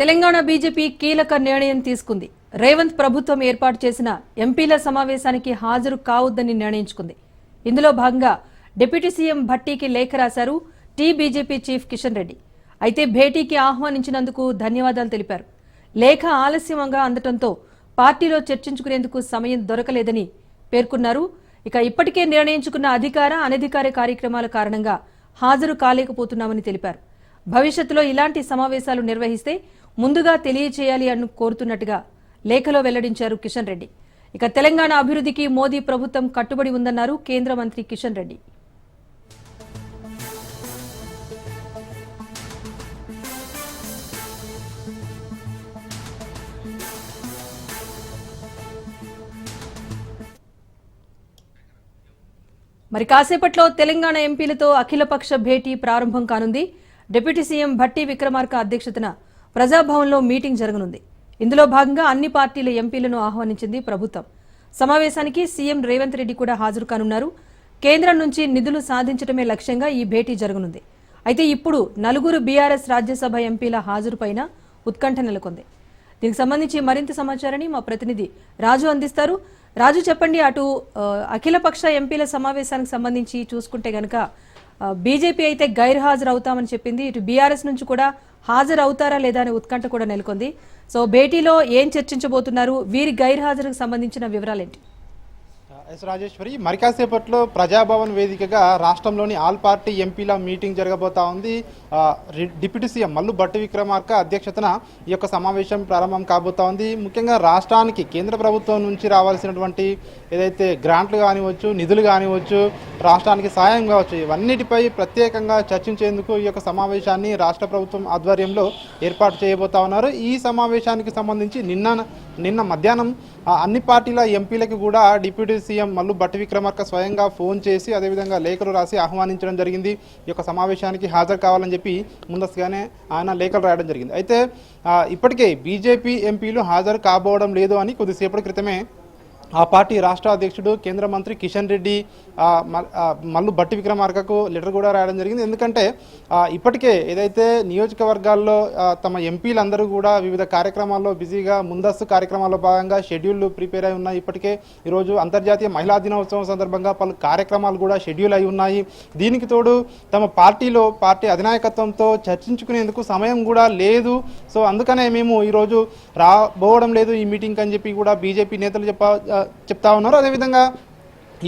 Telangana BJP కీలక నిర్ణయం తీసుకుంది. రేవంత్ ప్రభుత్వం ఏర్పాటు చేసిన ఎంపీల సమావేశానికి హాజరు కావద్దని నిర్ణయించుకుంది. ఇందులో భాగంగా డిప్యూటీ సీఎం భట్టీకి లేఖ రాశారు T BJP chief Kishan Reddy. అయితే భేటీకి ఆహ్వానించినందుకు ధన్యవాదాలు తెలిపారు. లేఖ ఆలస్యంగా అందటంతో పార్టీలో చర్చించుకునేందుకు సమయం దొరకలేదని పేర్కొన్నారు. ఇక ఇప్పటికే నిర్ణయించుకున్న అధికార అనధికార కార్యక్రమాల కారణంగా హాజరు కాలేకపోతున్నామని తెలిపారు. భవిష్యత్తులో ఇలాంటి సమావేశాలు నిర్వహిస్తే ముందుగా తెలియచేయాలి అని కోరుతున్నట్టుగా లేఖలో వెల్లడించారు కిషన్ రెడ్డి. ఇక తెలంగాణ అభివృద్ధికి మోదీ ప్రభుత్వం కట్టుబడి ఉందన్నారు కేంద్ర మంత్రి కిషన్ రెడ్డి. మరి కాసేపట్లో తెలంగాణ ఎంపీలతో అఖిలపక్ష భేటీ ప్రారంభం కానుంది. డిప్యూటీ సీఎం భట్టి విక్రమార్క అధ్యక్షతన ప్రజాభవన్లో మీటింగ్ జరగనుంది. ఇందులో భాగంగా అన్ని పార్టీల ఎంపీలను ఆహ్వానించింది ప్రభుత్వం. సమావేశానికి సీఎం రేవంత్ రెడ్డి కూడా హాజరు కానున్నారు. కేంద్రం నుంచి నిధులు సాధించడమే లక్ష్యంగా ఈ భేటీ జరగనుంది. అయితే ఇప్పుడు నలుగురు బీఆర్ఎస్ రాజ్యసభ ఎంపీల హాజరుపైన ఉత్కంఠ నెలకొంది. దీనికి సంబంధించి మరింత సమాచారాన్ని మా ప్రతినిధి రాజు అందిస్తారు. రాజు చెప్పండి అటు అఖిలపక్ష ఎంపీల సమావేశానికి సంబంధించి చూసుకుంటే గనక బీజేపీ అయితే గైర్ హాజరు అవుతామని చెప్పింది. ఇటు బీఆర్ఎస్ నుంచి కూడా హాజరవుతారా లేదా అనే ఉత్కంఠ కూడా నెలకొంది. సో భేటీలో ఏం చర్చించబోతున్నారు? వీరి గైర్ హాజరుకు సంబంధించిన వివరాలేంటి? ఎస్ రాజేశ్వరి మరి కాసేపట్లో ప్రజాభవన్ వేదికగా రాష్ట్రంలోని ఆల్ పార్టీ ఎంపీల మీటింగ్ జరగబోతా ఉంది. డిప్యూటీ సీఎం మల్లు భట్టి విక్రమార్క అధ్యక్షతన ఈ యొక్క సమావేశం ప్రారంభం కాబోతా ఉంది. ముఖ్యంగా రాష్ట్రానికి కేంద్ర ప్రభుత్వం నుంచి రావాల్సినటువంటి ఏదైతే గ్రాంట్లు కానివచ్చు నిధులు కానివచ్చు రాష్ట్రానికి సాయం కావచ్చు ఇవన్నిటిపై ప్రత్యేకంగా చర్చించేందుకు ఈ యొక్క సమావేశాన్ని రాష్ట్ర ప్రభుత్వం ఆధ్వర్యంలో ఏర్పాటు చేయబోతా ఉన్నారు. ఈ సమావేశానికి సంబంధించి నిన్న నిన్న మధ్యాహ్నం అన్ని పార్టీల ఎంపీలకు కూడా డిప్యూటీ సీఎం మల్లు భట్టి విక్రమార్క స్వయంగా ఫోన్ చేసి అదేవిధంగా లేఖలు రాసి ఆహ్వానించడం జరిగింది. ఈ యొక్క సమావేశానికి హాజరు కావాలని చెప్పి ముందస్తుగానే ఆయన లేఖలు రాయడం జరిగింది. అయితే ఇప్పటికే బీజేపీ ఎంపీలు హాజరు కాబోవడం లేదు అని కొద్దిసేపటి క్రితమే ఆ పార్టీ రాష్ట్ర అధ్యక్షుడు కేంద్ర మంత్రి కిషన్ రెడ్డి మల్లు భట్టి విక్రమార్కకు లెటర్ కూడా రాయడం జరిగింది. ఎందుకంటే ఇప్పటికే ఏదైతే నియోజకవర్గాల్లో తమ ఎంపీలందరూ కూడా వివిధ కార్యక్రమాల్లో బిజీగా ముందస్తు కార్యక్రమాల్లో భాగంగా షెడ్యూల్ ప్రిపేర్ అయి ఉన్నాయి. ఇప్పటికే ఈరోజు అంతర్జాతీయ మహిళా దినోత్సవం సందర్భంగా పలు కార్యక్రమాలు కూడా షెడ్యూల్ అయి ఉన్నాయి. దీనికి తోడు తమ పార్టీలో పార్టీ అధినాయకత్వంతో చర్చించుకునేందుకు సమయం కూడా లేదు. సో అందుకనే మేము ఈరోజు రాబోవడం లేదు ఈ మీటింగ్ అని చెప్పి కూడా బీజేపీ నేతలు చెప్ప చెప్తా ఉన్నారు. అదేవిధంగా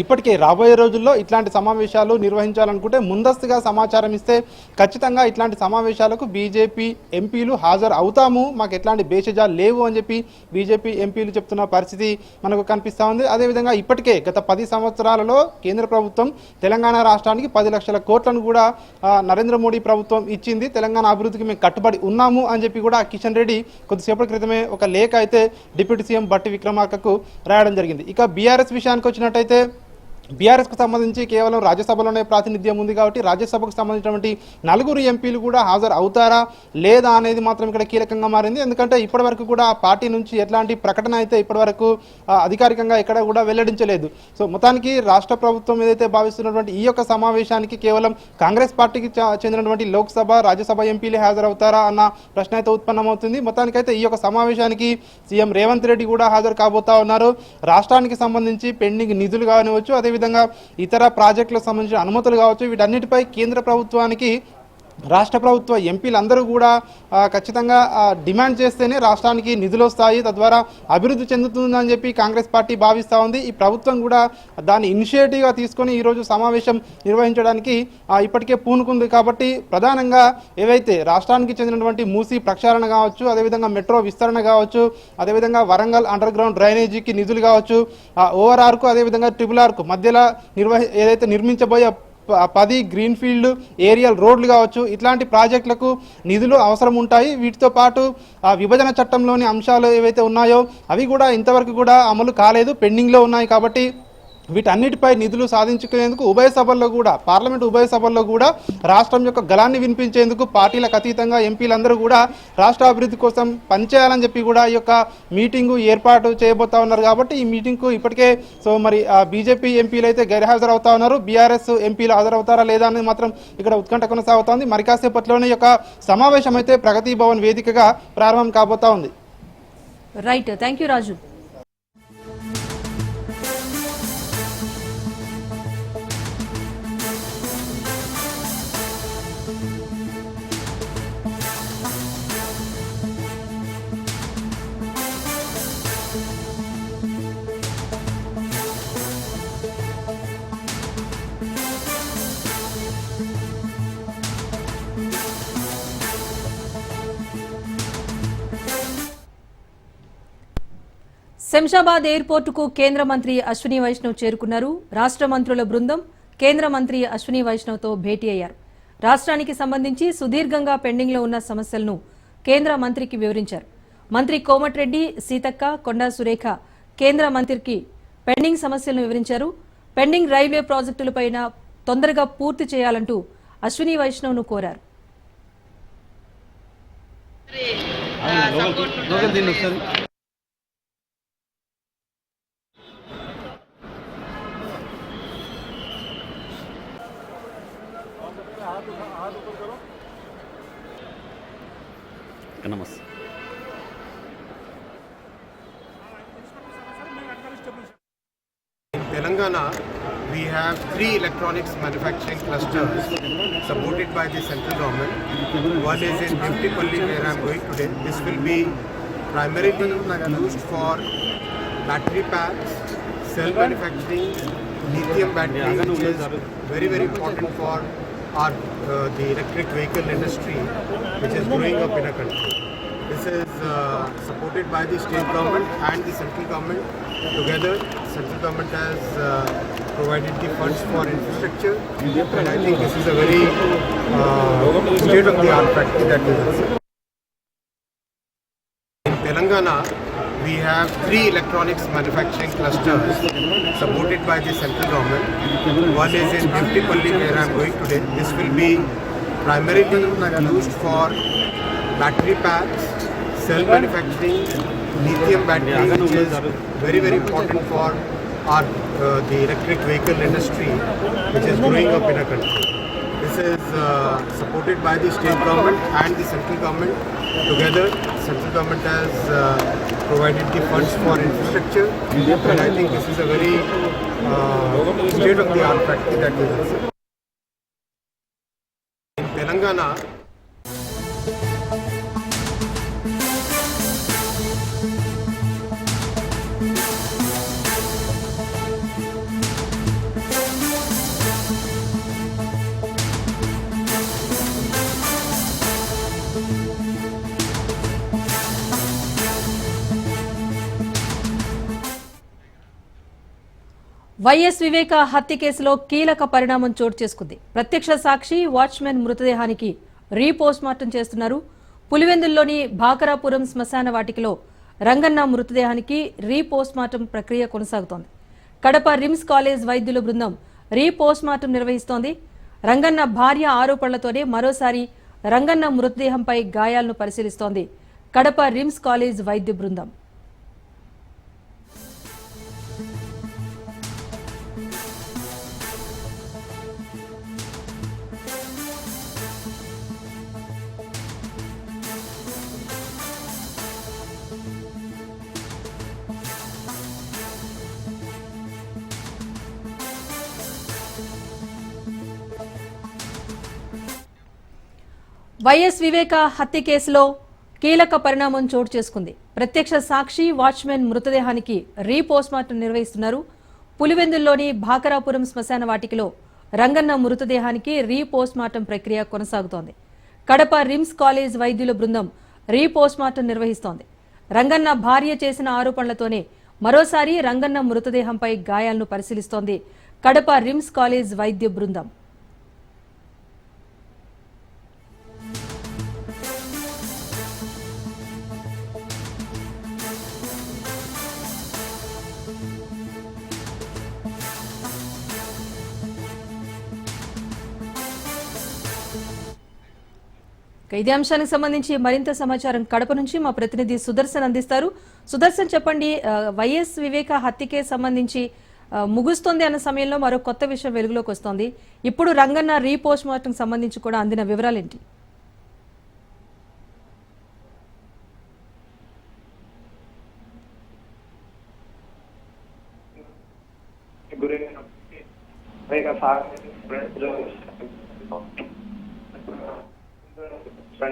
ఇప్పటికే రాబోయే రోజుల్లో ఇట్లాంటి సమావేశాలు నిర్వహించాలనుకుంటే ముందస్తుగా సమాచారం ఇస్తే ఖచ్చితంగా ఇట్లాంటి సమావేశాలకు బీజేపీ ఎంపీలు హాజరు అవుతాము. మాకు ఎట్లాంటి భేషజాలు లేవు అని చెప్పి బీజేపీ ఎంపీలు చెప్తున్న పరిస్థితి మనకు కనిపిస్తూ ఉంది. అదేవిధంగా ఇప్పటికే గత పది సంవత్సరాలలో కేంద్ర ప్రభుత్వం తెలంగాణ రాష్ట్రానికి పది లక్షల కోట్లను కూడా నరేంద్ర మోడీ ప్రభుత్వం ఇచ్చింది. తెలంగాణ అభివృద్ధికి మేము కట్టుబడి ఉన్నాము అని చెప్పి కూడా కిషన్ రెడ్డి కొద్దిసేపటి క్రితమే ఒక లేఖ అయితే డిప్యూటీ సీఎం బట్టి విక్రమార్కకు రాయడం జరిగింది. ఇక బీఆర్ఎస్ విషయానికి వచ్చినట్టయితే బీఆర్ఎస్కు సంబంధించి కేవలం రాజ్యసభలోనే ప్రాతినిధ్యం ఉంది కాబట్టి రాజ్యసభకు సంబంధించినటువంటి నలుగురు ఎంపీలు కూడా హాజరు అవుతారా లేదా అనేది మాత్రం ఇక్కడ కీలకంగా మారింది. ఎందుకంటే ఇప్పటివరకు కూడా ఆ పార్టీ నుంచి ఎట్లాంటి ప్రకటన అయితే ఇప్పటివరకు అధికారికంగా ఎక్కడ కూడా వెల్లడించలేదు. సో మొత్తానికి రాష్ట్ర ప్రభుత్వం ఏదైతే భావిస్తున్నటువంటి ఈ యొక్క సమావేశానికి కేవలం కాంగ్రెస్ పార్టీకి చెందినటువంటి లోక్సభ రాజ్యసభ ఎంపీలే హాజరవుతారా అన్న ప్రశ్న అయితే ఉత్పన్నమవుతుంది. మొత్తానికైతే ఈ యొక్క సమావేశానికి సీఎం రేవంత్ రెడ్డి కూడా హాజరు కాబోతా ఉన్నారు. రాష్ట్రానికి సంబంధించి పెండింగ్ నిధులు కానివచ్చు అదేవిధంగా ఇతర ప్రాజెక్టులకు సంబంధించిన అనుమతులు కావచ్చు వీటన్నిటిపై కేంద్ర ప్రభుత్వానికి రాష్ట్ర ప్రభుత్వ ఎంపీలందరూ కూడా ఖచ్చితంగా డిమాండ్ చేస్తేనే రాష్ట్రానికి నిధులు వస్తాయి తద్వారా అభివృద్ధి చెందుతుందని చెప్పి కాంగ్రెస్ పార్టీ భావిస్తూ ఉంది. ఈ ప్రభుత్వం కూడా దాన్ని ఇనిషియేటివ్గా తీసుకొని ఈరోజు సమావేశం నిర్వహించడానికి ఇప్పటికే పూనుకుంది కాబట్టి ప్రధానంగా ఏవైతే రాష్ట్రానికి చెందినటువంటి మూసీ ప్రక్షాళన కావచ్చు అదేవిధంగా మెట్రో విస్తరణ కావచ్చు అదేవిధంగా వరంగల్ అండర్ గ్రౌండ్ డ్రైనేజీకి నిధులు కావచ్చు ఓఆర్ఆర్కు అదేవిధంగా ట్రిపుల్ ఆర్కు మధ్యలో నిర్వహి ఏదైతే నిర్మించబోయే పది గ్రీన్ ఫీల్డ్ ఏరియల్ రోడ్లు కావచ్చు ఇట్లాంటి ప్రాజెక్టులకు నిధులు అవసరం ఉంటాయి. వీటితో పాటు ఆ విభజన చట్టంలోని అంశాలు ఏవైతే ఉన్నాయో అవి కూడా ఇంతవరకు కూడా అమలు కాలేదు పెండింగ్లో ఉన్నాయి కాబట్టి వీటన్నిటిపై నిధులు సాధించుకునేందుకు ఉభయ సభల్లో కూడా పార్లమెంట్ ఉభయ సభల్లో కూడా రాష్ట్రం యొక్క గలాన్ని వినిపించేందుకు పార్టీలకు అతీతంగా ఎంపీలందరూ కూడా రాష్ట్ర అభివృద్ధి కోసం పనిచేయాలని చెప్పి కూడా ఈ యొక్క మీటింగు ఏర్పాటు చేయబోతా ఉన్నారు కాబట్టి ఈ మీటింగ్కు ఇప్పటికే సో మరి బీజేపీ ఎంపీలు అయితే గైర్హాజరు అవుతా ఉన్నారు. బీఆర్ఎస్ ఎంపీలు హాజరవుతారా లేదా అనేది మాత్రం ఇక్కడ ఉత్కంఠ కొనసాగుతోంది. మరి కాసేపట్లోనే యొక్క సమావేశం అయితే ప్రగతి భవన్ వేదికగా ప్రారంభం కాబోతా ఉంది. Right thank you Raju Shamshabad ఎయిర్పోర్టుకు కేంద్ర మంత్రి అశ్విని వైష్ణవ్ చేరుకున్నారు. రాష్ట్ర మంత్రుల బృందం కేంద్ర మంత్రి అశ్విని వైష్ణవ్తో భేటీ అయ్యారు. రాష్ట్రానికి సంబంధించి సుదీర్ఘంగా పెండింగ్లో ఉన్న సమస్యలను కేంద్ర మంత్రికి వివరించారు. మంత్రి కోమటిరెడ్డి సీతక్క కొండా సురేఖ కేంద్ర మంత్రికి పెండింగ్ సమస్యలను వివరించారు. పెండింగ్ రైల్వే ప్రాజెక్టులపై తొందరగా పూర్తి చేయాలంటూ అశ్విని వైష్ణవ్ను కోరారు. In Telangana, we have three electronics manufacturing clusters supported by the central government. One is in Bhimtipalli where I am going today. This will be primarily used for battery packs, cell manufacturing, lithium battery, which is very very important for our uh, the electric vehicle industry, which is growing up in a country. This is uh, supported by the state government and the central government. Together, central government has uh, provided the funds for infrastructure, and I think this is a very uh, state-of-the-art factory. Have three electronics manufacturing clusters supported by the central government. One is in Bhimtipalli where I am going today. This will be primarily used for battery packs, cell manufacturing, lithium battery, which is very very important for our uh, the electric vehicle industry, which is growing up in a country. This is uh, supported by the state government and the central government. Together, central government has uh, provided the funds for infrastructure, and I think this is a very uh, state-of-the-art factory that we see. In Telangana, YS Viveka హత్య కేసులో కీలక పరిణామం చోటు చేసుకుంది. ప్రత్యక్ష సాక్షి watchman మృతదేహానికి re-postmortem చేస్తున్నారు. పులివెందుల్లోని భాకరాపురం శ్మశాన వాటికలో Ranganna మృతదేహానికి re-postmortem ప్రక్రియ కొనసాగుతోంది. కడప రిమ్స్ కాలేజ్ వైద్యుల బృందం రీపోస్ట్మార్టం నిర్వహిస్తోంది. రంగన్న భార్య ఆరోపణలతోనే మరోసారి రంగన్న మృతదేహంపై గాయాలను పరిశీలిస్తోంది. కడప రిమ్స్ కాలేజ్ వైద్య బృందం. వైఎస్ వివేక హత్య కేసులో కీలక పరిణామం చోటు చేసుకుంది. ప్రత్యక్ష సాక్షి వాచ్మెన్ మృతదేహానికి రీపోస్ట్మార్టం నిర్వహిస్తున్నారు. పులివెందుల్లోని భాకరాపురం శ్మశాన వాటికలో రంగన్న మృతదేహానికి రీపోస్ట్మార్టం ప్రక్రియ కొనసాగుతోంది. కడప రిమ్స్ కాలేజ్ వైద్యుల బృందం రీపోస్ట్మార్టం నిర్వహిస్తోంది. రంగన్న భార్య చేసిన ఆరోపణలతోనే మరోసారి రంగన్న మృతదేహంపై గాయాలను పరిశీలిస్తోంది కడప రిమ్స్ కాలేజ్ వైద్య బృందం. ఇదే అంశానికి సంబంధించి మరింత సమాచారం కడప నుంచి మా ప్రతినిధి సుదర్శన్ అందిస్తారు. సుదర్శన్ చెప్పండి వైఎస్ వివేక హత్యకే సంబంధించి ముగుస్తుంది ముగుస్తోంది అన్న సమయంలో మరో కొత్త విషయం వెలుగులోకి వస్తోంది. ఇప్పుడు రంగన్న రీపోస్ట్ మార్టం సంబంధించి కూడా అందిన వివరాలేంటి? గురైన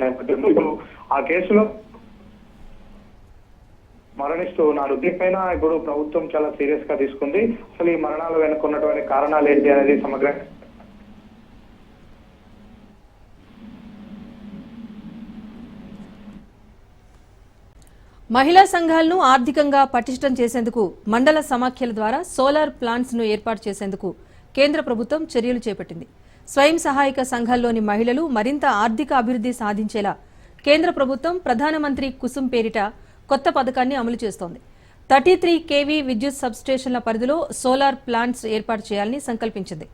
నేపథ్యంలో ఆ కేసులో మరణిస్తూ ఉన్నారు. దీనిపైన ఇప్పుడు ప్రభుత్వం చాలా సీరియస్గా తీసుకుంది. అసలు ఈ మరణాలు వెనుకున్నటువంటి కారణాలు ఏంటి అనేది సమగ్ర మహిళా సంఘాలను ఆర్థికంగా పటిష్టం చేసేందుకు మండల సమాఖ్యల ద్వారా సోలార్ ప్లాంట్స్ను ఏర్పాటు చేసేందుకు కేంద్ర ప్రభుత్వం చర్యలు చేపట్టింది. స్వయం సహాయక సంఘాల్లోని మహిళలు మరింత ఆర్థిక అభివృద్ధి సాధించేలా కేంద్ర ప్రభుత్వం ప్రధానమంత్రి కుసుమ్ పేరిట కొత్త పథకాన్ని అమలు చేస్తోంది. థర్టీ త్రీ కేవీ విద్యుత్ సబ్స్టేషన్ల పరిధిలో సోలార్ ప్లాంట్స్ ఏర్పాటు చేయాలని సంకల్పించింది.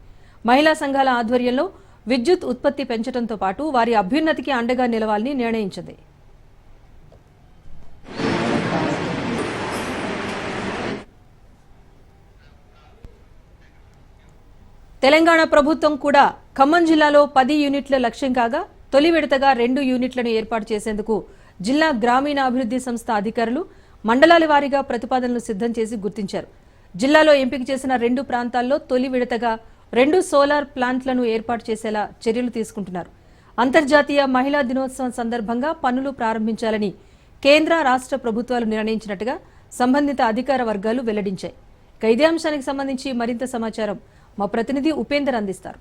మహిళా సంఘాల ఆధ్వర్యంలో విద్యుత్ ఉత్పత్తి పెంచడంతో పాటు వారి అభ్యున్నతికి అండగా నిలవాలని నిర్ణయించింది. తెలంగాణ ప్రభుత్వం కూడా ఖమ్మం జిల్లాలో పది యూనిట్ల లక్ష్యం కాగా తొలి విడతగా రెండు యూనిట్లను ఏర్పాటు చేసేందుకు జిల్లా గ్రామీణాభివృద్ధి సంస్థ అధికారులు మండలాల వారీగా ప్రతిపాదనలు సిద్ధం చేసి గుర్తించారు. జిల్లాలో ఎంపిక చేసిన రెండు ప్రాంతాల్లో తొలి విడతగా రెండు సోలార్ ప్లాంట్లను ఏర్పాటు చేసేలా చర్యలు తీసుకుంటున్నారు. అంతర్జాతీయ మహిళా దినోత్సవం సందర్భంగా పనులు ప్రారంభించాలని కేంద్ర రాష్ట్ర ప్రభుత్వాలు నిర్ణయించినట్టుగా సంబంధిత అధికార వర్గాలు వెల్లడించాయి. ఇక ఇదే అంశానికి సంబంధించి మరింత సమాచారం మా ప్రతినిధి ఉపేందర్ అందిస్తారు.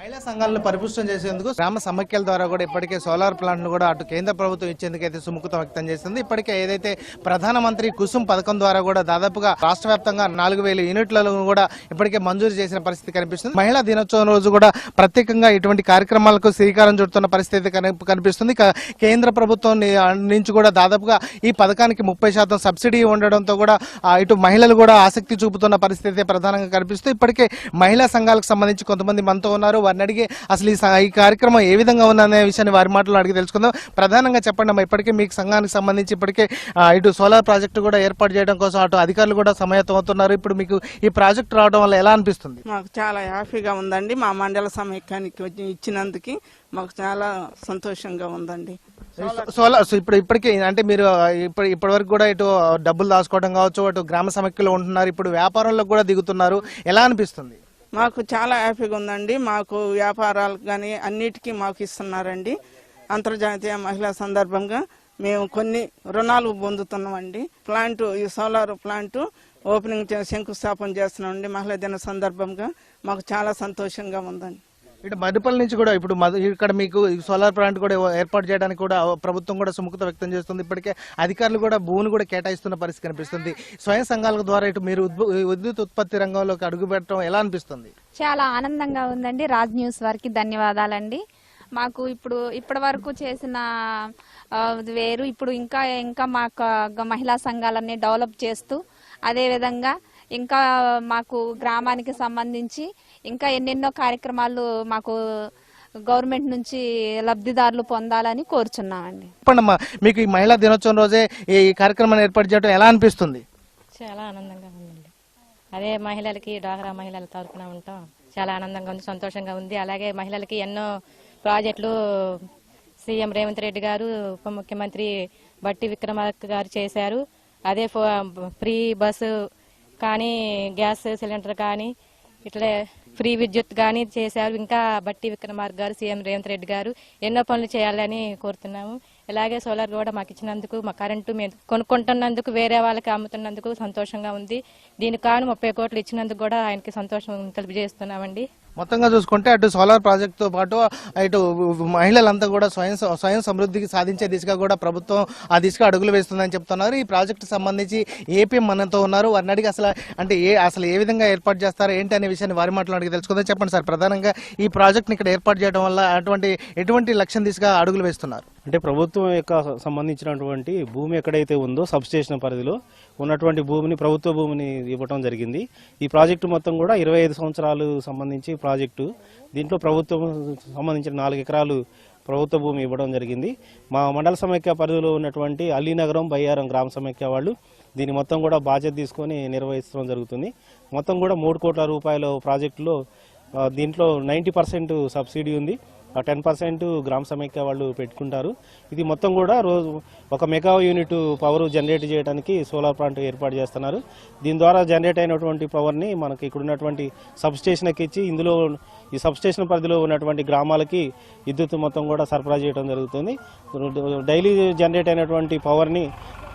మహిళా సంఘాలను పరిపుష్టం చేసేందుకు గ్రామ సమాఖ్యల ద్వారా కూడా ఇప్పటికే సోలార్ ప్లాంట్ను కూడా అటు కేంద్ర ప్రభుత్వం ఇచ్చేందుకు అయితే సుముఖత వ్యక్తం చేసింది. ఇప్పటికే ఏదైతే ప్రధానమంత్రి కుసుమ్ పథకం ద్వారా కూడా దాదాపుగా రాష్ట్ర వ్యాప్తంగా నాలుగు వేల యూనిట్లను కూడా ఇప్పటికే మంజూరు చేసిన పరిస్థితి కనిపిస్తుంది. మహిళా దినోత్సవం రోజు కూడా ప్రత్యేకంగా ఇటువంటి కార్యక్రమాలకు శ్రీకారం చుడుతున్న పరిస్థితి కనిపిస్తుంది. కేంద్ర ప్రభుత్వం నుంచి కూడా దాదాపుగా ఈ పథకానికి ముప్పై శాతం సబ్సిడీ ఉండడంతో కూడా ఇటు మహిళలు కూడా ఆసక్తి చూపుతున్న పరిస్థితి ప్రధానంగా కనిపిస్తుంది. ఇప్పటికే మహిళా సంఘాలకు సంబంధించి కొంతమంది మనతో ఉన్నారు. వారిని అడిగి అసలు ఈ కార్యక్రమం ఏ విధంగా ఉందనే విషయాన్ని వారి మాటలు అడిగి తెలుసుకుందాం. ప్రధానంగా చెప్పండి అమ్మా ఇప్పటికే మీకు సంఘానికి సంబంధించి ఇప్పటికే ఇటు సోలార్ ప్రాజెక్టు కూడా ఏర్పాటు చేయడం కోసం అటు అధికారులు కూడా సమాయత్తం అవుతున్నారు. ఇప్పుడు మీకు ఈ ప్రాజెక్ట్ రావడం వల్ల ఎలా అనిపిస్తుంది? మాకు చాలా హ్యాపీగా ఉందండి. మా మండల సమైక్యానికి ఇచ్చినందుకు మాకు చాలా సంతోషంగా ఉందండి. సోలార్ సో ఇప్పుడు ఇప్పటికే అంటే మీరు ఇప్పుడు ఇప్పటి వరకు కూడా ఇటు డబ్బులు దాచుకోవడం కావచ్చు అటు గ్రామ సమైక్యలో ఉంటున్నారు. ఇప్పుడు వ్యాపారంలో కూడా దిగుతున్నారు. ఎలా అనిపిస్తుంది? మాకు చాలా హ్యాపీగా ఉందండి. మాకు వ్యాపారాలకు కానీ అన్నిటికీ మాకు ఇస్తున్నారండి. అంతర్జాతీయ మహిళా సందర్భంగా మేము కొన్ని రుణాలు పొందుతున్నామండి. ప్లాంట్ ఈ సోలార్ ప్లాంట్ ఓపెనింగ్ చే- శంకుస్థాపన చేస్తున్నామండి మహిళా దిన సందర్భంగా. మాకు చాలా సంతోషంగా ఉందండి. ఇటు మధుపల్లి నుంచి కూడా ఇప్పుడు ఇక్కడ మీకు సోలార్ ప్లాంట్ కూడా ఏర్పాటు చేయడానికి కూడా ప్రభుత్వం కూడా సుముఖత వ్యక్తం చేస్తుంది. ఇప్పటికే అధికారులు కూడా భూమిని కూడా కేటాయిస్తున్న పరిస్థితి కనిపిస్తుంది. స్వయం సంఘాల ద్వారా ఇటు మీరు ఉద్భు- విద్యుత్ ఉత్పత్తి రంగంలోకి అడుగు పెట్టడం ఎలా అనిపిస్తుంది? చాలా ఆనందంగా ఉందండి. రాజ్ న్యూస్ వారికి ధన్యవాదాలండి. మాకు ఇప్పుడు ఇప్పటి వరకు చేసిన వేరు. ఇప్పుడు ఇంకా ఇంకా మాకు మహిళా సంఘాలన్నీ డెవలప్ చేస్తూ అదేవిధంగా ఇంకా మాకు గ్రామానికి సంబంధించి ఇంకా ఎన్నెన్నో కార్యక్రమాలు మాకు గవర్నమెంట్ నుంచి లబ్ధిదారులు పొందాలని కోరుచున్నామండి. చెప్పండి అమ్మా మీకు ఈ మహిళా దినోత్సవం రోజే ఈ కార్యక్రమాన్ని ఏర్పాటు చేయడం ఎలా అనిపిస్తుంది? చాలా ఆనందంగా ఉందండి. అదే మహిళలకి డాక్రా మహిళల తరఫున ఉంటాం. చాలా ఆనందంగా ఉంది సంతోషంగా ఉంది. అలాగే మహిళలకి ఎన్నో ప్రాజెక్టులు సీఎం రేవంత్ రెడ్డి గారు ఉప ముఖ్యమంత్రి బట్టి విక్రమార్క గారు చేశారు. అదే ఫో- ఫ్రీ బస్సు కానీ గ్యాస్ సిలిండర్ కానీ ఇట్లే ఫ్రీ విద్యుత్ కానీ చేశారు. ఇంకా బట్టి విక్రమార్క గారు సీఎం రేవంత్ రెడ్డి గారు ఎన్నో పనులు చేయాలని కోరుతున్నాము. ఇలాగే సోలార్ కూడా మాకు ఇచ్చినందుకు మా కరెంటు మేము కొనుక్కుంటున్నందుకు వేరే వాళ్ళకి అమ్ముతున్నందుకు సంతోషంగా ఉంది. దీనికి కాను ముప్పై కోట్లు ఇచ్చినందుకు కూడా ఆయనకి సంతోషం తెలియజేస్తున్నామండి. మొత్తంగా చూసుకుంటే అటు సోలార్ ప్రాజెక్టుతో పాటు ఇటు మహిళలంతా కూడా స్వయం స్వయం సమృద్ధికి సాధించే దిశగా కూడా ప్రభుత్వం ఆ దిశగా అడుగులు వేస్తుందని చెప్తున్నారు. ఈ ప్రాజెక్టు సంబంధించి ఏపీ మనతో ఉన్నారు. వారిని అడిగి అసలు అంటే ఏ అసలు ఏ విధంగా ఏర్పాటు చేస్తారు? ఏంటి అనే విషయాన్ని వారి మాటలు అడిగి తెలుసుకుందాం. చెప్పండి సార్. ప్రధానంగా ఈ ప్రాజెక్ట్ని ఇక్కడ ఏర్పాటు చేయడం వల్ల అటువంటి ఎటువంటి లక్ష్యం దిశగా అడుగులు వేస్తున్నారు? అంటే ప్రభుత్వం యొక్క సంబంధించినటువంటి భూమి ఎక్కడైతే ఉందో సబ్స్టేషన్ పరిధిలో ఉన్నటువంటి భూమిని ప్రభుత్వ భూమిని ఇవ్వటం జరిగింది. ఈ ప్రాజెక్టు మొత్తం కూడా ఇరవై ఐదు సంవత్సరాలు సంబంధించి ప్రాజెక్టు. దీంట్లో ప్రభుత్వం సంబంధించిన నాలుగు ఎకరాలు ప్రభుత్వ భూమి ఇవ్వడం జరిగింది. మా మండల సమైక్య పరిధిలో ఉన్నటువంటి అలీనగరం బయ్యారం గ్రామ సమైక్య వాళ్ళు దీని మొత్తం కూడా బాధ్యత తీసుకొని నిర్వహించడం జరుగుతుంది. మొత్తం కూడా మూడు కోట్ల రూపాయల ప్రాజెక్టులో దీంట్లో నైంటీ పర్సెంట్ సబ్సిడీ ఉంది. టెన్ పర్సెంట్ గ్రామ సమైక్య వాళ్ళు పెట్టుకుంటారు. ఇది మొత్తం కూడా రోజు ఒక మెగా యూనిట్ పవర్ జనరేట్ చేయడానికి సోలార్ ప్లాంట్ ఏర్పాటు చేస్తున్నారు. దీని ద్వారా జనరేట్ అయినటువంటి పవర్ని మనకి ఇక్కడ ఉన్నటువంటి సబ్స్టేషన్కి ఇచ్చి ఇందులో ఈ సబ్స్టేషన్ పరిధిలో ఉన్నటువంటి గ్రామాలకి విద్యుత్ మొత్తం కూడా సరఫరా చేయడం జరుగుతుంది. డైలీ జనరేట్ అయినటువంటి పవర్ని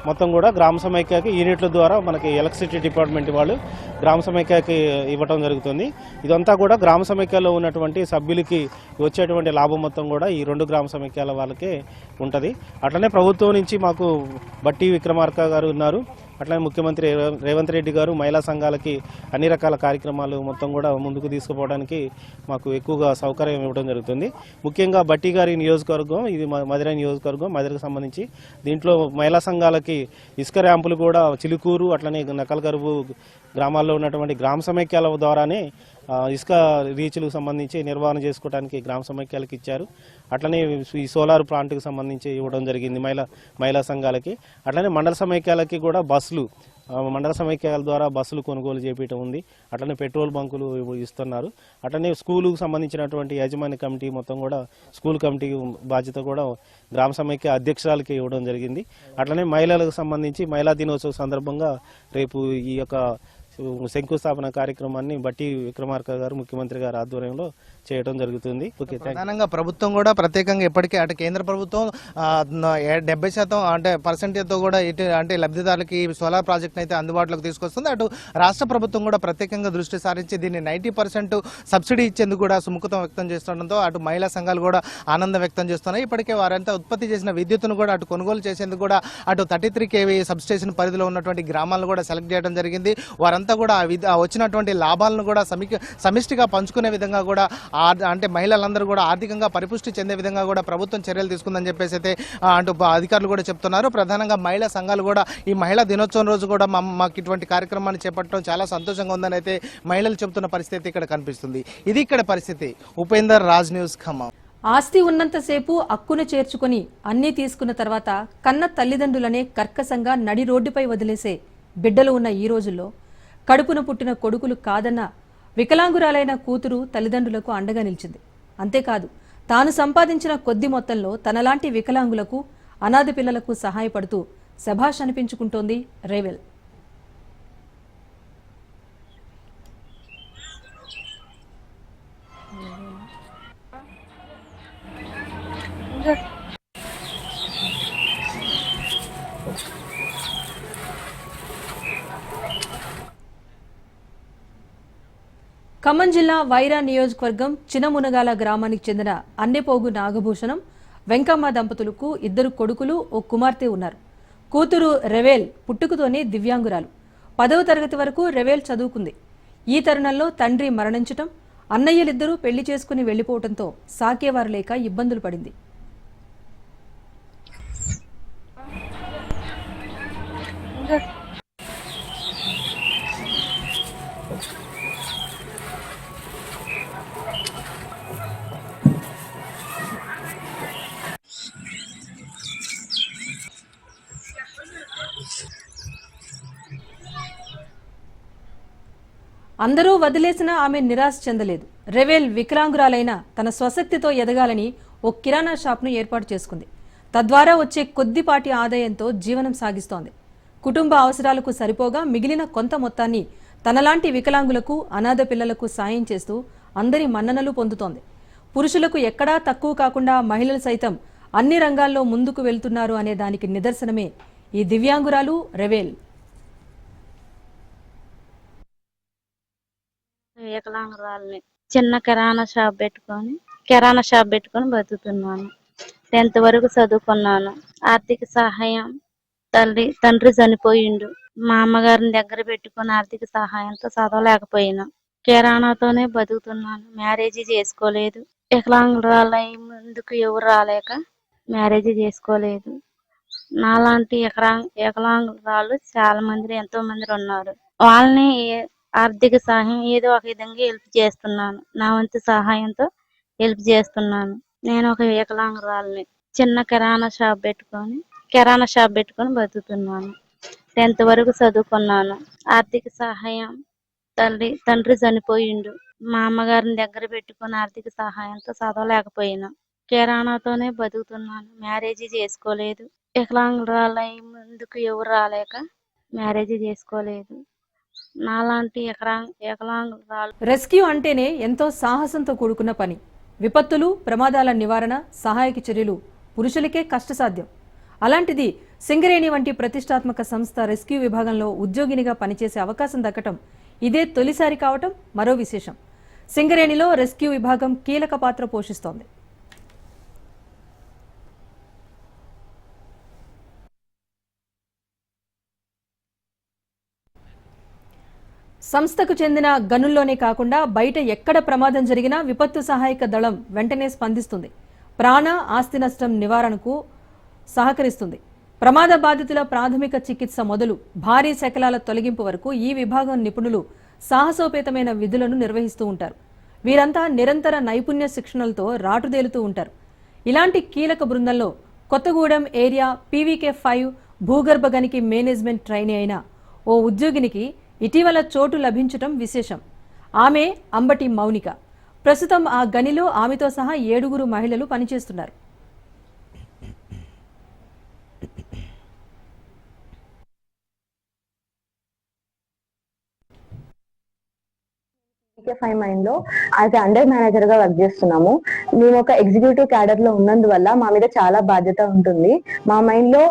మొత్తం కూడా గ్రామ సమైక్యకి యూనిట్ల ద్వారా మనకి ఎలక్ట్రిసిటీ డిపార్ట్మెంట్ వాళ్ళు గ్రామ సమైక్యకి ఇవ్వటం జరుగుతుంది. ఇదంతా కూడా గ్రామ సమైక్యలో ఉన్నటువంటి సభ్యులకి వచ్చేటువంటి లాభం మొత్తం కూడా ఈ రెండు గ్రామ సమైక్యాల వాళ్ళకే ఉంటుంది. అట్లనే ప్రభుత్వం నుంచి మాకు బట్టి విక్రమార్క గారు ఉన్నారు. అట్లనే ముఖ్యమంత్రి రేవంత్ రెడ్డి గారు మహిళా సంఘాలకి అన్ని రకాల కార్యక్రమాలు మొత్తం కూడా ముందుకు తీసుకుపోవడానికి మాకు ఎక్కువగా సౌకర్యం ఇవ్వడం జరుగుతుంది. ముఖ్యంగా బట్టి గారి నియోజకవర్గం ఇది మధుర నియోజకవర్గం మధురకు సంబంధించి దీంట్లో మహిళా సంఘాలకి ఇసుక ర్యాంపులు కూడా చిలుకూరు అట్లనే నకలగరువు గ్రామాల్లో ఉన్నటువంటి గ్రామ సమైక్యాల ద్వారానే ఇసుక రీచ్లకు సంబంధించి నిర్వహణ చేసుకోవడానికి గ్రామ సమైక్యాలకు ఇచ్చారు. అట్లనే ఈ సోలార్ ప్లాంట్కి సంబంధించి ఇవ్వడం జరిగింది మహిళా మహిళా సంఘాలకి. అట్లనే మండల సమైక్యాలకి కూడా బస్సులు మండల సమైక్యాల ద్వారా బస్సులు కొనుగోలు చేపించడం ఉంది. అట్లనే పెట్రోల్ బంకులు ఇస్తున్నారు. అట్లనే స్కూలుకు సంబంధించినటువంటి యాజమాన్య కమిటీ మొత్తం కూడా స్కూల్ కమిటీ బాధ్యత కూడా గ్రామ సమైక్య అధ్యక్షురాలకి ఇవ్వడం జరిగింది. అట్లనే మహిళలకు సంబంధించి మహిళా దినోత్సవం సందర్భంగా రేపు ఈ యొక్క శంకుస్థాపన కార్యక్రమాన్ని బట్టి విక్రమార్క గారు ముఖ్యమంత్రి గారి ఆధ్వర్యంలో చేయడం జరుగుతుంది. ఓకే ప్రధానంగా ప్రభుత్వం కూడా ప్రత్యేకంగా ఇప్పటికే అటు కేంద్ర ప్రభుత్వం డెబ్బై శాతం అంటే పర్సెంటేజ్తో కూడా ఇటు అంటే లబ్ధిదారులకి సోలార్ ప్రాజెక్ట్ అయితే అందుబాటులోకి తీసుకొస్తుంది. అటు రాష్ట్ర ప్రభుత్వం కూడా ప్రత్యేకంగా దృష్టి సారించి దీన్ని నైంటీ పర్సెంట్ సబ్సిడీ ఇచ్చేందుకు కూడా సుముఖతం వ్యక్తం చేస్తుండడంతో అటు మహిళా సంఘాలు కూడా ఆనందం వ్యక్తం చేస్తున్నాయి. ఇప్పటికే వారంతా ఉత్పత్తి చేసిన విద్యుత్తును కూడా అటు కొనుగోలు చేసేందుకు కూడా అటు thirty three KV substation పరిధిలో ఉన్నటువంటి గ్రామాలను కూడా సెలెక్ట్ చేయడం జరిగింది. వారంతా కూడా ఆ వచ్చినటువంటి లాభాలను కూడా సమిక సమిష్టిగా పంచుకునే విధంగా కూడా అంటే మహిళలందరూ కూడా ఆర్థికంగా పరిపుష్టి చెందే విధంగా కూడా ప్రభుత్వం చర్యలు తీసుకుందని చెప్పేసి అయితే అంటూ అధికారులు కూడా చెప్తున్నారు. ప్రధానంగా మహిళా సంఘాలు కూడా ఈ మహిళా దినోత్సవం రోజు కూడా మా- మాకు ఇటువంటి కార్యక్రమాన్ని చేపట్టడం చాలా సంతోషంగా ఉందని అయితే మహిళలు చెబుతున్న పరిస్థితి ఇక్కడ కనిపిస్తుంది. ఇది ఇక్కడ పరిస్థితి. ఉపేందర్ రాజ్ న్యూస్ ఖమ్మం. ఆస్తి ఉన్నంతసేపు అక్కును చేర్చుకొని అన్నీ తీసుకున్న తర్వాత కన్న తల్లిదండ్రులనే కర్కసంగా నడి రోడ్డుపై వదిలేసే బిడ్డలు ఉన్న ఈ రోజుల్లో కడుపున పుట్టిన కొడుకులు కాదన్న వికలాంగురాలైన కూతురు తల్లిదండ్రులకు అండగా నిలిచింది. అంతేకాదు తాను సంపాదించిన కొద్ది మొత్తంలో తనలాంటి వికలాంగులకు అనాథ పిల్లలకు సహాయపడుతూ శభాష్ అనిపించుకుంటోంది రేవెల్. ఖమ్మం జిల్లా వైరా నియోజకవర్గం చినమునగాల గ్రామానికి చెందిన అన్నెపోగు నాగభూషణం వెంకమ్మ దంపతులకు ఇద్దరు కొడుకులు ఓ కుమార్తె ఉన్నారు. కూతురు రెవేల్ పుట్టుకతోనే దివ్యాంగురాలు. పదవ తరగతి వరకు రెవేల్ చదువుకుంది. ఈ తరుణంలో తండ్రి మరణించటం అన్నయ్యలిద్దరూ పెళ్ళి చేసుకుని వెళ్ళిపోవడంతో సాకేవారు లేక ఇబ్బందులు పడింది. అందరూ వదిలేసినా ఆమె నిరాశ చెందలేదు. రెవెల్ వికలాంగురాలైన తన స్వశక్తితో ఎదగాలని ఓ కిరాణా షాప్ను ఏర్పాటు చేసుకుంది. తద్వారా వచ్చే కొద్దిపాటి ఆదాయంతో జీవనం సాగిస్తోంది. కుటుంబ అవసరాలకు సరిపోగా మిగిలిన కొంత మొత్తాన్ని తనలాంటి వికలాంగులకు అనాథ పిల్లలకు సాయం చేస్తూ అందరి మన్ననలు పొందుతోంది. పురుషులకు ఎక్కడా తక్కువ కాకుండా మహిళలు సైతం అన్ని రంగాల్లో ముందుకు వెళ్తున్నారు అనే దానికి నిదర్శనమే ఈ దివ్యాంగురాలు రెవేల్. వికలాంగురాలని. చిన్న కిరాణా షాప్ పెట్టుకొని కిరాణా షాప్ పెట్టుకొని బతుకుతున్నాను. టెన్త్ వరకు చదువుకున్నాను. ఆర్థిక సహాయం తల్లి తండ్రి చనిపోయిండు. మా అమ్మగారిని దగ్గర పెట్టుకొని ఆర్థిక సహాయంతో చదవలేకపోయినా. కిరాణాతోనే బతుకుతున్నాను. మ్యారేజ్ చేసుకోలేదు. వికలాంగురాలై ముందుకు ఎవరు రాలేక మ్యారేజ్ చేసుకోలేదు. నాలాంటి ఎకరా వికలాంగురాలు చాలా మంది ఎంతో మంది ఉన్నారు. వాళ్ళని ఆర్థిక సహాయం ఏదో ఒక విధంగా హెల్ప్ చేస్తున్నాను. నా వంతు సహాయంతో హెల్ప్ చేస్తున్నాను. నేను ఒక వికలాంగురాలని చిన్న కిరాణా షాప్ పెట్టుకొని కిరాణా షాప్ పెట్టుకొని బతుకుతున్నాను. టెన్త్ వరకు చదువుకున్నాను. ఆర్థిక సహాయం తల్లి తండ్రి చనిపోయిండు. మా అమ్మగారిని దగ్గర పెట్టుకొని ఆర్థిక సహాయంతో చదవలేకపోయినా. కిరాణాతోనే బతుకుతున్నాను. మ్యారేజ్ చేసుకోలేదు. వికలాంగురాలై ముందుకు ఎవరు రాలేక మ్యారేజ్ చేసుకోలేదు. నాలాంటి ఎకరా రెస్క్యూ అంటేనే ఎంతో సాహసంతో కూడుకున్న పని. విపత్తులు ప్రమాదాల నివారణ సహాయక చర్యలు పురుషులకే కష్టసాధ్యం. అలాంటిది సింగరేణి వంటి ప్రతిష్టాత్మక సంస్థ రెస్క్యూ విభాగంలో ఉద్యోగినిగా పనిచేసే అవకాశం దక్కటం ఇదే తొలిసారి కావటం మరో విశేషం. సింగరేణిలో రెస్క్యూ విభాగం కీలక పాత్ర పోషిస్తోంది. సంస్థకు చెందిన గనుల్లోనే కాకుండా బయట ఎక్కడ ప్రమాదం జరిగినా విపత్తు సహాయక దళం వెంటనే స్పందిస్తుంది. ప్రాణ ఆస్తి నష్టం నివారణకు సహకరిస్తుంది. ప్రమాద బాధితుల ప్రాథమిక చికిత్స మొదలు భారీ శకలాల తొలగింపు వరకు ఈ విభాగం నిపుణులు సాహసోపేతమైన విధులను నిర్వహిస్తూ ఉంటారు. వీరంతా నిరంతర నైపుణ్య శిక్షణలతో రాటుదేలుతూ ఉంటారు. ఇలాంటి కీలక బృందంలో కొత్తగూడెం ఏరియా పీవీకే ఫైవ్ భూగర్భ గనికి మేనేజ్మెంట్ ట్రైనీ అయిన ఓ ఉద్యోగినికి ఇటీవల చోటు లభించటం విశేషం. ఆమె అంబటి మౌనిక. ప్రస్తుతం ఆ గనిలో ఆమెతో సహా ఏడుగురు మహిళలు పనిచేస్తున్నారు. ఫైవ్ మైండ్లో యాజ్ అండర్ మేనేజర్గా వర్క్ చేస్తున్నాము. మేము ఒక ఎగ్జిక్యూటివ్ క్యాడర్లో ఉన్నందువల్ల మా మీద చాలా బాధ్యత ఉంటుంది. మా మైండ్లో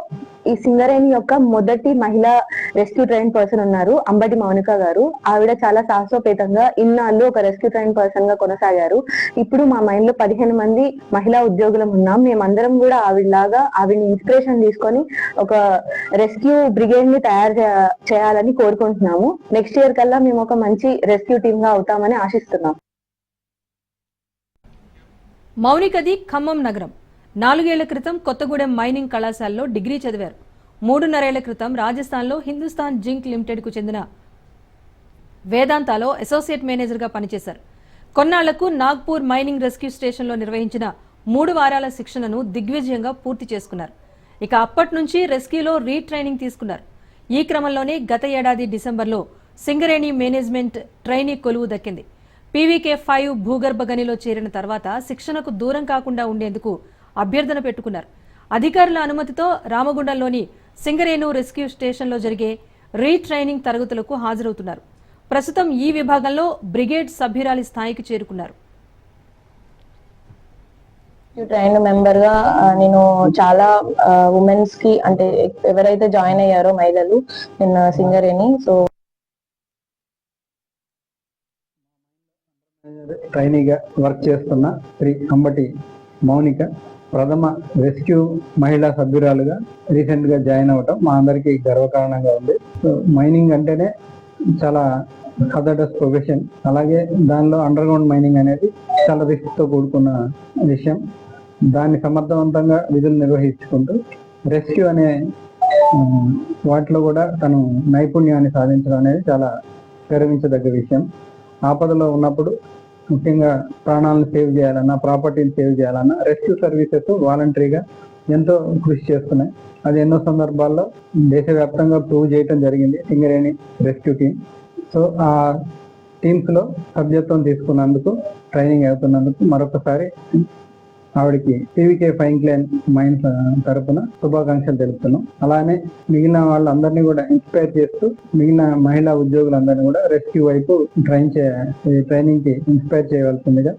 ఈ సింగరేణి యొక్క మొదటి మహిళా రెస్క్యూ ట్రైన్ పర్సన్ ఉన్నారు అంబటి మౌనిక గారు. ఆవిడ చాలా సాహసోపేతంగా ఇన్నాళ్ళు ఒక రెస్క్యూ ట్రైన్ పర్సన్గా కొనసాగారు. ఇప్పుడు మా మైండ్లో పదిహేను మంది మహిళా ఉద్యోగులం ఉన్నాం. మేమందరం కూడా ఆవిడలాగా ఆవిడని ఇన్స్పిరేషన్ తీసుకొని ఒక రెస్క్యూ బ్రిగేడ్ని తయారు చే- చేయాలని కోరుకుంటున్నాము. నెక్స్ట్ ఇయర్ కల్లా మేము ఒక మంచి రెస్క్యూ టీమ్గా అవుతామని ఆశిస్తున్నాం. మౌనికది ఖమ్మం నగరం. నాలుగేళ్ళ క్రితం కొత్తగూడెం మైనింగ్ కళాశాలలో డిగ్రీ చదివారు. మూడున్నరేళ్ళ క్రితం రాజస్థాన్లో హిందుస్థాన్ జింక్ లిమిటెడ్కు చెందిన వేదాంతాలో అసోసియేట్ మేనేజర్గా పనిచేశారు. కొన్నాళ్ళకు నాగ్పూర్ మైనింగ్ రెస్క్యూ స్టేషన్లో నిర్వహించిన మూడు వారాల శిక్షణను దిగ్విజయంగా పూర్తి చేసుకున్నారు. ఇక అప్పటి నుంచి రెస్క్యూలో రీట్రైనింగ్ తీసుకున్నారు. ఈ క్రమంలోనే గత ఏడాది డిసెంబర్లో సింగరేణి మేనేజ్మెంట్ ట్రైనీ కొలువు దక్కింది. పీవీకే ఫైవ్ భూగర్భ గనిలో చేరిన తర్వాత శిక్షణకు దూరం కాకుండా ఉండేందుకు అభ్యర్థన పెట్టుకున్నారు. అధికారుల అనుమతితో రామగుండంలోని సింగరేణు రెస్క్యూ స్టేషన్లో జరిగే రీట్రైనింగ్ తరగతులకు హాజరవుతున్నారు. ప్రస్తుతం ఈ విభాగంలో బ్రిగేడ్ సభ్యురాలి స్థాయికి చేరుకున్నారు. ట్రైన్ మెంబర్గా నేను చాలా ఉమెన్స్కి అంటే ఎవరైతే జాయిన్ అయ్యారో మహిళలు నిన్న సింగరేణి సో ట్రైనీగా వర్క్ చేస్తున్న శ్రీ అంబటి మౌనిక. ప్రథమ రెస్క్యూ మహిళా సభ్యురాలుగా రీసెంట్గా జాయిన్ అవ్వటం మా అందరికీ గర్వకారణంగా ఉంది. సో మైనింగ్ అంటేనే చాలా హజార్డస్ ప్రొఫెషన్ అలాగే దానిలో అండర్ గ్రౌండ్ మైనింగ్ అనేది చాలా రిస్క్తో కూడుకున్న విషయం. దాన్ని సమర్థవంతంగా విధులు నిర్వహించుకుంటూ రెస్క్యూ అనే వాటిలో కూడా తను నైపుణ్యాన్ని సాధించడం అనేది చాలా గర్వించదగ్గ విషయం. ఆపదలో ఉన్నప్పుడు ముఖ్యంగా ప్రాణాలను సేవ్ చేయాలన్నా ప్రాపర్టీని సేవ్ చేయాలన్నా రెస్క్యూ సర్వీసెస్ వాలంటరీగా ఎంతో కృషి చేస్తున్నాయి. అది ఎన్నో సందర్భాల్లో దేశవ్యాప్తంగా ప్రూవ్ చేయటం జరిగింది. Singareni rescue team. సో ఆ టీమ్స్లో సభ్యత్వం తీసుకున్నందుకు ట్రైనింగ్ అవుతున్నందుకు మరొకసారి ఆవిడకి టీవీకే ఫైన్ క్లైన్ మైన్స్ తరపున శుభాకాంక్షలు తెలుపుతున్నాం. అలానే మిగిలిన వాళ్ళందరినీ కూడా ఇన్స్పైర్ చేస్తూ మిగిలిన మహిళా ఉద్యోగులందరినీ కూడా రెస్క్యూ వైపు ట్రైన్ చే ట్రైనింగ్కి ఇన్స్పైర్ చేయవలసిందిగా